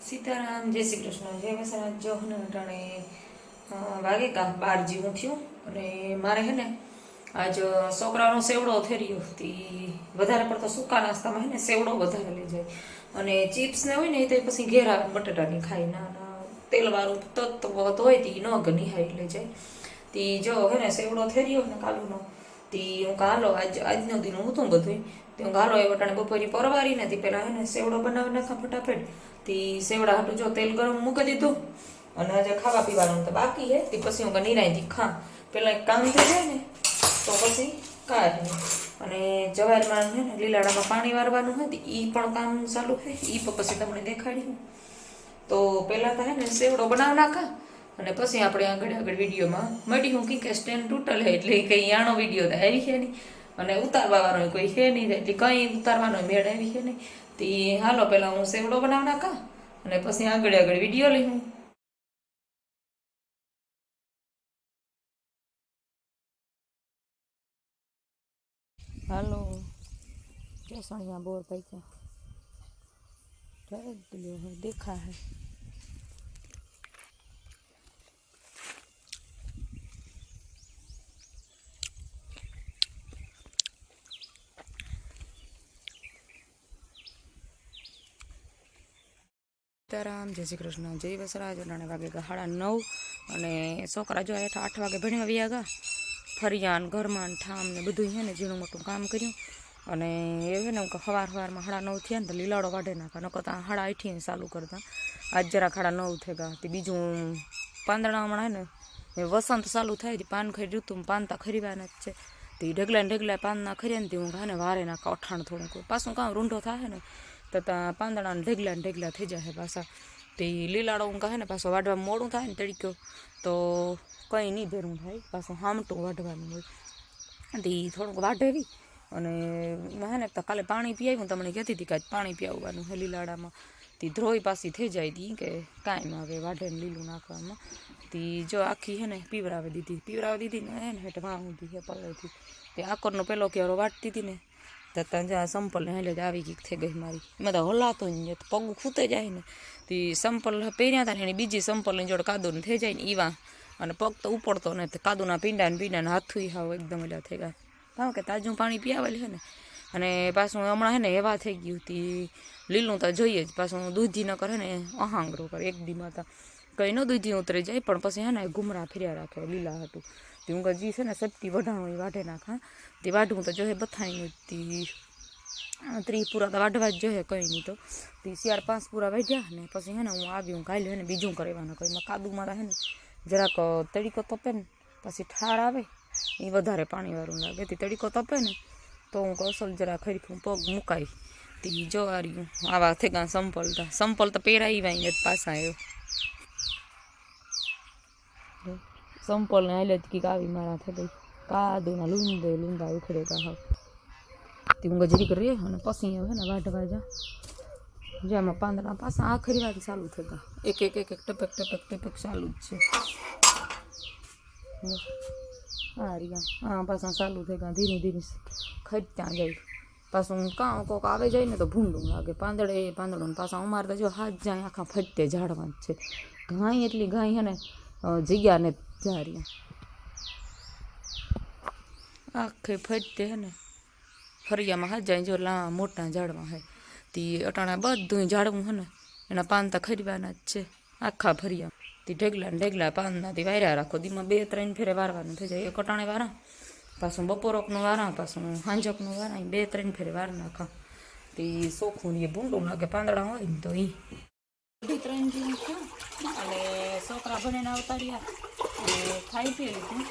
સીતારામ જય શ્રી કૃષ્ણ જય વસરાજ જોહન અટાણે અ, વાગે કા બાર જેવું થયું. અને મારે હે ને આજ છોકરાનો સેવડો રહ્યો તી વધારે પડતો સૂકા નાસ્તામાં હે ને સેવડો વધારે લઈ જાય. અને ચિપ્સ ને હોય ને એ તો પછી ઘેર બટાટાની ખાઈ ના તેલવાળું તત્વ હોય તી ન નિહાઈ લઈ જાય. તી જો હે ને સેવડો રહ્યો ને કાલુનો તી હું કાલો આજ આજનો દિન હું હતું બધું તે હું કાલો એ વટાણે બપોરી પરવારી ને તી પહેલાં હે ને સેવડો બનાવી નાખા ફટાફટ. તી સેવડા હાટું જો તેલ ગરમ મૂકી દીધું અને આજે ખાવા પીવાનું તો બાકી હે તે પછી હું નિરાયથી ખા. પેલા એક કામ થઈ જાય ને, તો પછી કાઢ અને જવારમાં છે ને, લીલાડામાં પાણી વારવાનું હોય એ પણ કામ ચાલુ છે એ પછી તમને દેખાડ્યું તો પહેલાં તો હે ને, સેવડો બનાવી નાખા અને પછી આપણે આગળ આગળ વિડીયોમાં મળી હું કે સ્ટેન્ડ તૂટલ હે એટલે કંઈ આણો વીડિયો તો આવી છે નહીં. અને ઉતારવા વાળો કોઈ છે નહીં, એટલે કંઈ ઉતારવાનો મેળ આવી છે નહીં. તે હાલો પહેલાં હું સેવડો બનાવ નાખા અને પછી આગળ આગળ વીડિયો લઈ હું. હાલો. કેસણિયા બોર પૈસા દેખા હે સીતારામ, જય શ્રી કૃષ્ણ, જય વસરાજ અને વાગે સાડા નવ. અને છોકરા જો હેઠા આઠ વાગે ભણવા વ્યા ગયા ફરિયાન ઘરમાં ઠામ ને બધું છે ને ઝીણું મોટું કામ કર્યું. અને એ છે ને સવાર સવારમાં સાડા નવ થયા ને તો લીલાડો વાઢે નાખા નકર તો સાડા આઠી ચાલુ કરતા. આજ જરા સાડા નવ થઈ ગયા તે બીજું પાંદડા હે ને વસંત ચાલુ થાય તે, પાન ખરી ઋતુ પાન તા ખરીવાના જ છે. તે ઢગલા ઢગલા પાનના ખરીયા ને તે હું ઘાને વારે નાખા અઠાણ થોડુંક. પાછું કામ રૂંઢો થાય ને તો ત્યાં પાંદડા ને ઢગલા ને ઢગલા થઈ જાય પાછા. તે લીલાડો હું કહે ને પાછો વાઢવા મોડું થાય ને તડક્યો, તો કંઈ નહીં ભેરું થાય, પાછું હામટું વાઢવાનું હોય. તે થોડુંક વાઢેવી અને હે ને તો કાલે પાણી પીઆવ્યું તમને કહેતી હતી કે પાણી પીવવાનું હે લીલાડામાં. તે ધ્રોઈ પાછી થઈ જાય હતી કે કાંઈ આવે વાઢે ને લીલું નાખવામાં. તી જો આખી હે ને પીવરાવી દીધી પીવરાવી દીધી ને હે ને હેઠ વાંધી હે પગેથી તે આકરનો પેલો કેરો વાટતી હતી ને તો ત્યાં સંપલ હેલે જ આવી ગઈ થઈ ગઈ મારી. એમાં તો હલાતો જ પગ ખૂતે જાય ને. તે સંપલ પહેર્યા હતા ને એની બીજી સંપલની જોડે કાદુને થઈ જાય ને ઈવા. અને પગ તો ઉપડતો ને કાદુના પીંડા ને પીંડા ને હાથું હાવ એકદમ એટલે થઈ ગયા. કારણ કે તાજું પાણી પીવાયેલ છે ને. અને પાછું હમણાં હે ને એવા થઈ ગયું તી. લીલું તો જોઈએ જ, પાછું દૂધી ન કરે ને, અહાંગરો કરે, એક દીમાં તો કંઈ ન દૂધી ઉતરી જાય, પણ પછી હે ને ઘુમરા ફેર્યા રાખે, લીલા હતું તે હું જી છે ને સટકી વઢાણું એ વાઢે નાખા તે વાઢવું તો જોઈએ બથાઈનું તી ત્રીસ પૂરા તો વાઢવા જ જોઈએ કંઈ નહીં તો તે ચાર પાંચ પૂરા વાઢ્યા ને પછી હે ને હું આવી હું કાલે હે ને બીજું કરવાનું કંઈ એમાં કાદુમાં હે ને જરાક તડીકો તપે ને પછી ઠાર આવે એ વધારે પાણીવાળું લાગે તે તડીકો તપે ને તો હું કૌશલ જરા ખરીખું પગ મુકાય તે જવાર્યું આવા થઈ ગયા સંપલ તા સંપલ તો પહેરાઈ વાઈ ને પાછા આવ્યો સંપલ ને હાલે કીક આવી મારા થઈ ગઈ કાદુના લૂંદે લૂંદા ઉખડે કા હા તે હું ગજરી કરી અને પછી હવે ને વાઢવા જા જેમાં પાંદડા પાછા આખરી વાર ચાલુ થઈ ગયા એક એક એક એક ટપક ટપક ટપક ચાલુ જ છે હા રિયા હા પાછા ચાલુ થઈ ગયા ધીરે ધીરે ખડતા જાય પાછું કાં કોક આવે જાય ને તો ભૂંડું લાગે પાંદડે પાંદડું ને પાછા અમારે તો જો હાથ જાય આખા ફટતે ઝાડવા જ છે ગાય એટલી ગાય છે ને અ, જગ્યા ને જારી આખે ફટતે હે ને ફરિયામાં હાથ જાય જો લા મોટા ઝાડવા હે તી અટાણા બધું ઝાડવું હે ને એના પાન તો ખરીવાના જ છે આખા ફરિયા તી ઢેગલા ને ઢેગલા પાનનાથી વાર્યા રાખો દીમાં બે ત્રણ ફેરે વારવાનું થઈ જાય એક અટાણે વારા પાછું બપોરકનું વારા પાછું હાંજકનું વારા ઈ બે ત્રણ ફેરે વાર નાખા તી સોખું ને એ ભૂંડું લાગે પાંદડા હોય ને તો ઈ અઢી ત્રણ જેવું થયું અને છોકરા ભણીને આવતા રહ્યા અને ખાઈ પી લીધું.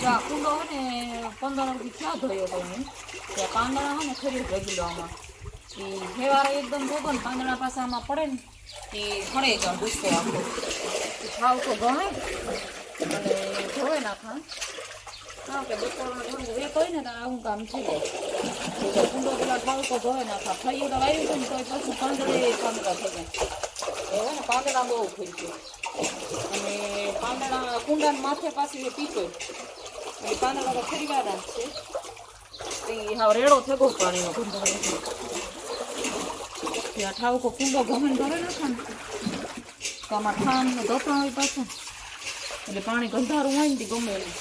જો આ કુંડો હોય ને પંદર અઢી ક્યાં ધોયો તમે ત્યાં પાંદડા હોય ને ખરી ભેગી આમાં. એ હેવારે એકદમ ભોગો ને પાંદડા પાસે આમાં પડે ને, એ ખડે જાવ ગુસ્સો આખો. ખાવ તો ગમે, અને ધોવે નાખા હા, કે બપોરનું થોડું વેક હોય ને તો આવું કામ થઈ જાય કુંડો પેલા તો ધોવે નાખા ખાઈએ તો આવ્યું હતું ને તો પછી પાંદડે પાંદડા થઈ જાય હોય પાંદડા બહુ થઈ છે અને પાંદડા કુંડાના માથે પાછી પીતો અને પાંદડા તો ખરીવાના છે. એ હા રેડો થયો પાણીનો. કુંડો કે આ ઠાવકો કુંડો ગમે ભરે નાખો ને તો આમાં ઠામ ધોતા હોય પાછું. એટલે પાણી ગંધારું હોય ને તે ગમે નહીં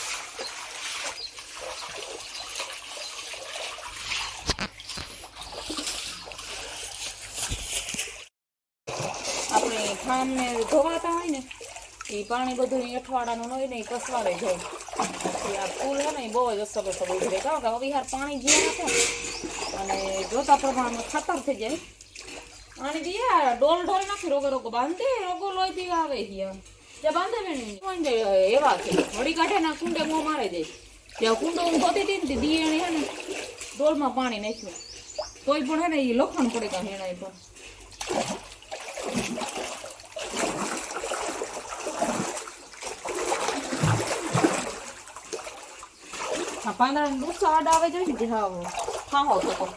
આપણે ઠામને ધોવાતા હોય ને એ પાણી બધું અઠવાડાનું હોય ને એ કસવાડે જાય પછી આ ફૂલ છે ને એ બહુ જ અસર અસર ઉભરે કારણ કે અવિહાર પાણી જે નાખે અને જોતા પ્રમાણમાં ખાતર થઈ જાય. અને દિયા ડોલ ઢોલ નાખી રોગો રોગો બાંધે, રોગો લોહી થી આવે હિયા ત્યાં બાંધે ને નહીં જાય એવા છે. વળી કાઢે ના કુંડે મોં મારે જાય ત્યાં કુંડો હું ધોતી હતી ને દિયણે હે ને, ડોલમાં પાણી નાખ્યું. તોય પણ હે ને એ લખણ પડે કાં હેણાય પણ. પાંદડા ડૂસા આડા આવે જાય ને તે હા હા હો થતો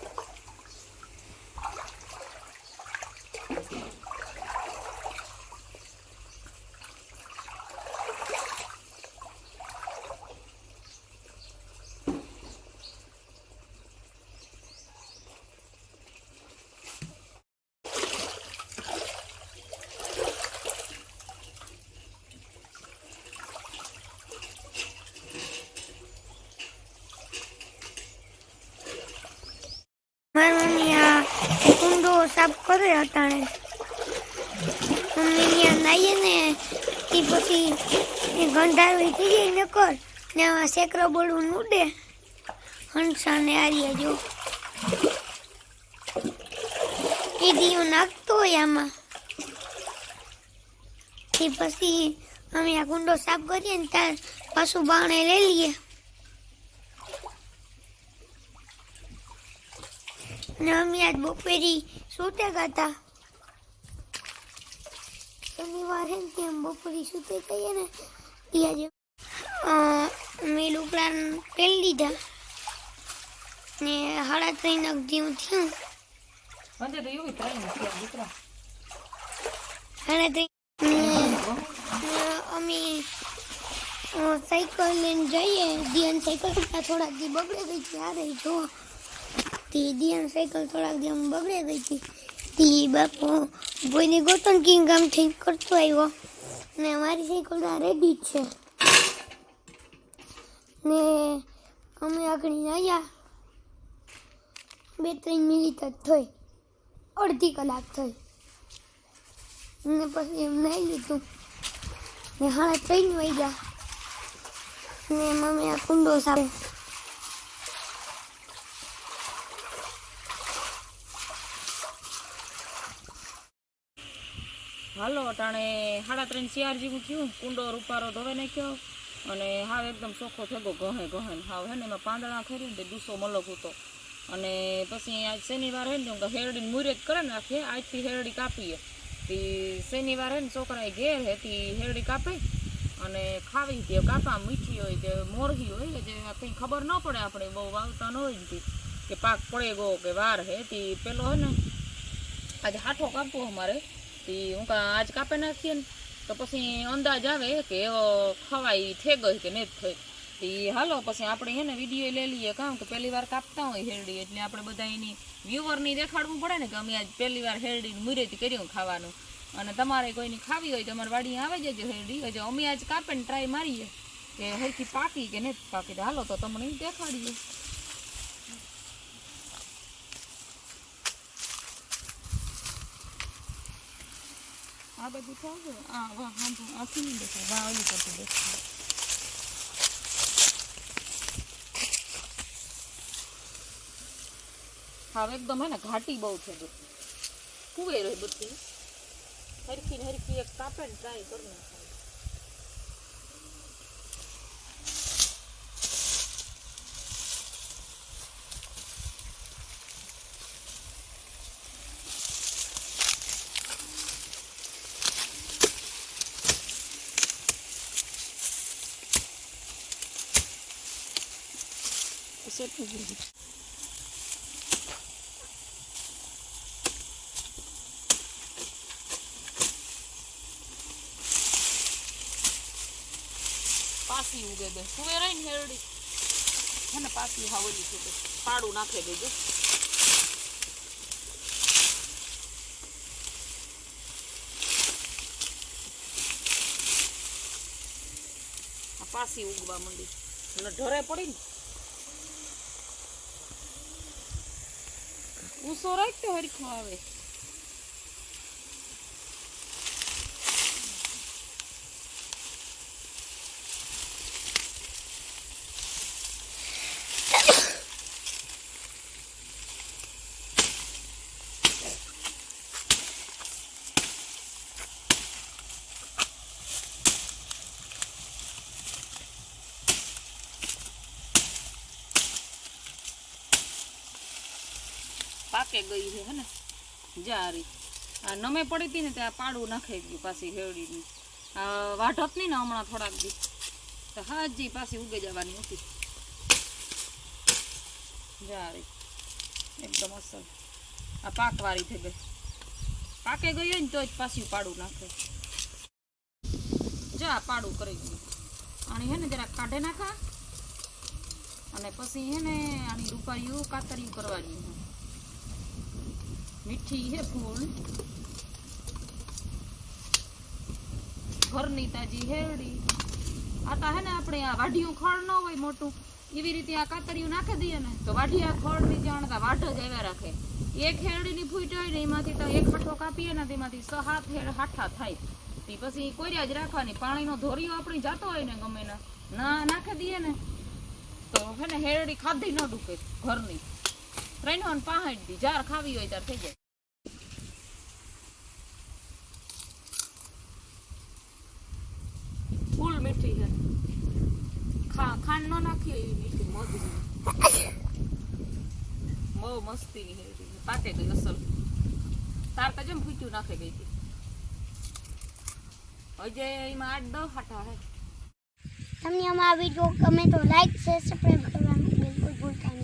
મારી મમ્મી આ કુંડો સાફ કર્યો અટાણે. મમ્મી ત્યાં નાહીએ ને તે પછી એ ગંધારવી થઈ જાય કર ને સેકરો બોલવું ઉડે. હંસા ને આર્યા જો. એ દીવો નાખતો હોય આમાં. તે પછી અમે આ કુંડો સાફ કરીએ ને ત્યાં પાછું બાણે લઈ લઈએ. ને અમે આજ બપોરી સૂતે હતા. શનિવાર ત્યાં બપોરી સૂતે કહીએ ને ત્યાં આજે મેં લુકડા પહેરી લીધા. ને સાડા ત્રણ જેવું થયું. સાડા ત્રણ અમે સાયકલ લઈને જઈએ. ધ્યાન સાયકલ થોડાક દી બગડે ગઈ ત્યારે જો તે દિયન સાયકલ થોડાક દી બગડે ગઈ હતી. તે બાપુ કોઈને ગોતણ કિંગ ગામ થઈ કરતો આવ્યો. ને મારી સાયકલ તો રેડી જ છે. ને અમે આગળ આવ્યા બે ત્રણ મિનિટ જ થઈ. અડધી કલાક થઈ. ને પછી એમ નાઈ લીધું. ને હાડા ત્રણ વાગ્યા. ને મમ્મી આ કુંડો સાફ હાલો, અટાણે સાડા ત્રણ ચાર જેવું થયું. કુંડો રૂપારો ધોવે નાખ્યો. અને હાવ એકદમ ચોખ્ખો થયો ગહે ગહે ને હાવ, હે ને? એમાં પાંદડા ખરી ને દૂસો મલક હતો. અને પછી આજ શનિવાર હે ને હેરડીને મુરત કરે ને આખે, આજથી હેરડી કાપીએ. તે શનિવાર હે ને, છોકરાએ ઘેર હેતી હેરડી કાપે. અને ખાવી તે કાપા, મીઠી હોય કે મોરહી હોય જે કંઈ ખબર ન પડે આપણે, બહુ વાવતા ન હોય ને કે પાક પડે ગયો કે વાર હે તી પેલો હે ને, આજે હાઠો કાપવો અમારે. તી હું કા આજ કાપે નાખીએ ને? તો પછી અંદાજ આવે કે એવો ખવાય થઈ ગઈ કે નહીં થઈ તી હાલો, પછી આપણે એને વીડિયો લઈ લઈએ. કામ કે પહેલી વાર કાપતા હોય હેરડી, એટલે આપણે બધા એની વ્યૂવરની દેખાડવું પડે ને કે અમે આજ પહેલી વાર હેરડીની મુરેતી કર્યું ખાવાનું. અને તમારે કોઈની ખાવી હોય તો અમારે વાડી આવે જજો હેરડી. હજુ અમે આજ કાપે ને ટ્રાય મારીએ. કે હરખી પાકી કે નહીં પાકી. હાલો, તો તમને દેખાડીએ. આ બધું થાશે આ વાહ હા આથી નહીં દેખાય વાહ ઓલી પરથી દેખાય હા એકદમ હે ને ઘાટી બહુ છે બધું કુવે રહે બધી હરખી ને હરખી એક કાપે ને ટ્રાય કરી નાખાય સેટ થઈ ગયું પાસી ઉગે બે સુવે રહી ને હેરડી. મને પાસી હાવલી છે પાડું નાખે દેજો. પાસી ઉગવા માંડી. અને ઢોરે પડી ને ઉસો રાખ તો હરખો આવે. પાકે ગઈ છે, હે ને? જારી આ નમે પડી હતી ને ત્યાં પાડું નાખાઈ ગયું પાછી હેવડીની. વાઢત નહીં ને હમણાં થોડાક દી. તો હાજી પાછી ઉગે જવાની હતી. જારી એકદમ અસલ. આ પાકવાળી થઈ ગઈ. પાકે ગઈ હોય ને તો જ પાછી પાડું નાખે. જા, પાડું કરી ગયું આની હે ને જરા કાઢે નાખા. અને પછી હે ને આની રૂપારીઓ કાતરિયું કરવાની મીઠી છે ફૂલ. ઘરની તાજી હેરડી આ તો હે ને આપણે આ વાઢિયું ખળ ન હોય મોટું. એવી રીતે આ કાતરિયું નાખી દઈએ ને, તો વાઢિયા ખળની જાણતા વાઢ જ આવ્યા રાખે. એક હેરડીની ફૂટ હોય ને, એમાંથી તો એક હાથો કાપીએ ને, તેમાંથી સ હેડ હાઠા થાય. તે પછી કોર્યા જ રાખવાની. પાણીનો ધોરીઓ આપણે જાતો હોય ને, ગમે ના ના, નાખી દઈએ ને, તો હે ને હેરડી ખાધી ન ડૂકે ઘરની. ત્રણો ને પાંહઠ દી જાર ખાવી હોય ત્યારે થઈ જાય ફૂલ મીઠી છે ખા ખાંડ નો નાખીએ એવી મીઠી મધની બહુ મસ્તીની હેરડી છે પાકે ગઈ અસલ તાર તો જેમ ફૂટ્યું નાખી ગઈ હતી હજે એમાં આઠ દસ હાટા હે તમને અમારા વીડિયો ગમે તો લાઈક શેર સબસ્ક્રાઈબ કરવાનું બિલકુલ ભૂલતા નહીં